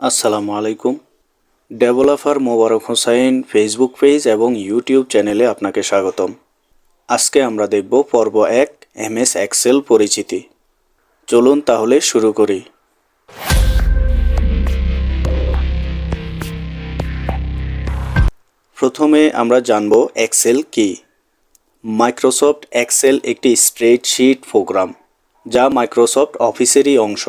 আসসালামু আলাইকুম। Developer Mobarak Hossain Facebook page এবং ইউটিউব চ্যানেলে আপনাকে স্বাগতম। আজকে আমরা দেখব পর্ব এক, এমএস এক্সেল পরিচিতি। চলুন তাহলে শুরু করি। প্রথমে আমরা জানব এক্সেল কি। মাইক্রোসফট এক্সেল একটি স্প্রেডশিট প্রোগ্রাম, যা মাইক্রোসফট অফিসেরই অংশ।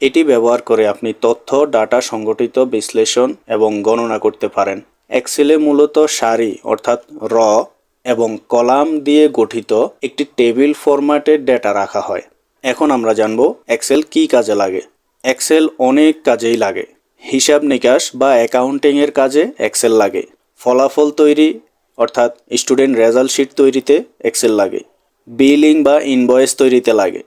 এটি ব্যবহার করে আপনি তথ্য, ডাটা সংগঠিত, বিশ্লেষণ এবং গণনা করতে পারেন। এক্সেলে মূলত সারি, অর্থাৎ র, এবং কলাম দিয়ে গঠিত একটি টেবিল ফরম্যাটের ডেটা রাখা হয়। এখন আমরা জানব এক্সেল কি কাজে লাগে। এক্সেল অনেক কাজেই লাগে। হিসাব নিকাশ বা অ্যাকাউন্টিংয়ের কাজে এক্সেল লাগে। ফলাফল তৈরি, অর্থাৎ স্টুডেন্ট রেজাল্ট শিট তৈরিতে এক্সেল লাগে। বিলিং বা ইনভয়েস তৈরিতে লাগে।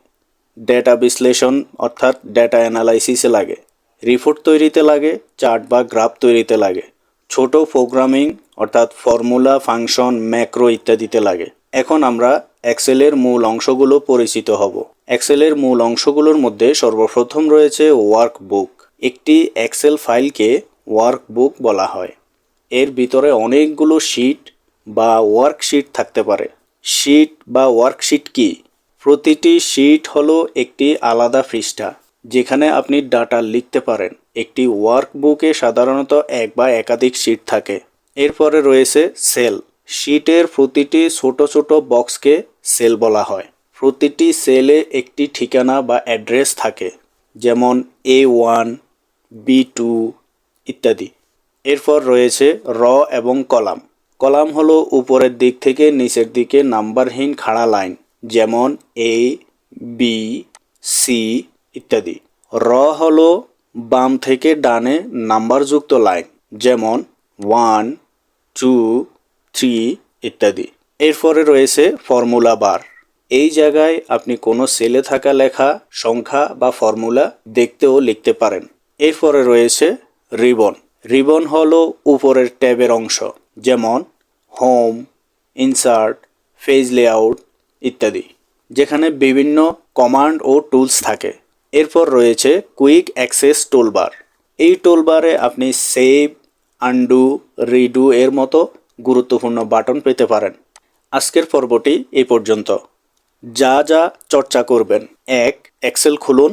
ডেটা বিশ্লেষণ অর্থাৎ ডেটা অ্যানালাইসিসে লাগে। রিপোর্ট তৈরিতে লাগে চার্ট বা গ্রাফ তৈরিতে লাগে। ছোট প্রোগ্রামিং অর্থাৎ ফর্মুলা ফাংশন ম্যাক্রো ইত্যাদিতে লাগে। এখন আমরা এক্সেলের মূল অংশগুলো পরিচিত হব। এক্সেলের মূল অংশগুলোর মধ্যে সর্বপ্রথম রয়েছে ওয়ার্কবুক একটি এক্সেল ফাইলকে ওয়ার্কবুক বলা হয়। এর ভিতরে অনেকগুলো শিট বা ওয়ার্কশিট থাকতে পারে। শিট বা ওয়ার্কশিট কি? প্রতিটি শিট হলো একটি আলাদা পৃষ্ঠা, যেখানে আপনি ডাটা লিখতে পারেন। একটি ওয়ার্কবুকে সাধারণত এক বা একাধিক শিট থাকে। এরপরে রয়েছে সেল শিটের প্রতিটি ছোট ছোট বক্সকে সেল বলা হয়। প্রতিটি সেলে একটি ঠিকানা বা অ্যাড্রেস থাকে, যেমন এ ওয়ান বি টু ইত্যাদি। এরপর রয়েছে র এবং কলাম। কলাম হলো উপরের দিক থেকে নিচের দিকে নাম্বারহীন খাড়া লাইন যেমন এ, বি, সি ইত্যাদি। র হলো বাম থেকে ডানে নাম্বারযুক্ত লাইন, যেমন ওয়ান, টু, থ্রি ইত্যাদি। এরপরে রয়েছে ফর্মুলা বার। এই জায়গায় আপনি কোনো সেলে থাকা লেখা, সংখ্যা বা ফর্মুলা দেখতেও লিখতে পারেন। এরপরে রয়েছে রিবন। রিবন হলো উপরের ট্যাবের অংশ, যেমন হোম, ইনসার্ট পেজ লেআউট ইত্যাদি, যেখানে বিভিন্ন কমান্ড ও টুলস থাকে। এরপর রয়েছে কুইক অ্যাক্সেস টুলবার এই টুলবারে আপনি সেভ আন্ডু রিডু এর মতো গুরুত্বপূর্ণ বাটন পেতে পারেন। আজকের পর্বটি এই পর্যন্ত। যা যা চর্চা করবেন, এক এক্সেল খুলুন।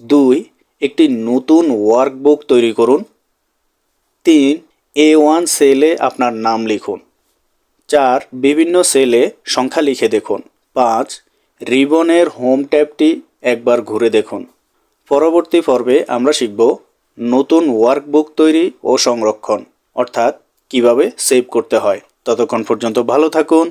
দুই, একটি নতুন ওয়ার্কবুক তৈরি করুন। তিন এ ওয়ান সেলে আপনার নাম লিখুন। চার বিভিন্ন সেলে সংখ্যা লিখে দেখুন। পাঁচ, রিবনের হোম ট্যাবটি একবার ঘুরে দেখুন। পরবর্তী পর্বে আমরা শিখব নতুন ওয়ার্কবুক তৈরি ও সংরক্ষণ, অর্থাৎ কীভাবে সেভ করতে হয়। ততক্ষণ পর্যন্ত ভালো থাকুন।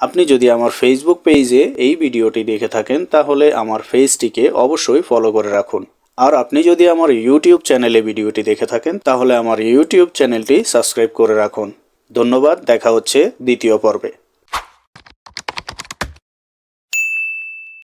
আপনি যদি আমার ফেসবুক পেজে এই ভিডিওটি দেখে থাকেন, তাহলে আমার পেজটিকে অবশ্যই ফলো করে রাখুন। আর আপনি যদি আমার ইউটিউব চ্যানেলে ভিডিওটি দেখে থাকেন, তাহলে আমার ইউটিউব চ্যানেলটি সাবস্ক্রাইব করে রাখুন। ধন্যবাদ দেখা হচ্ছে দ্বিতীয় পর্বে।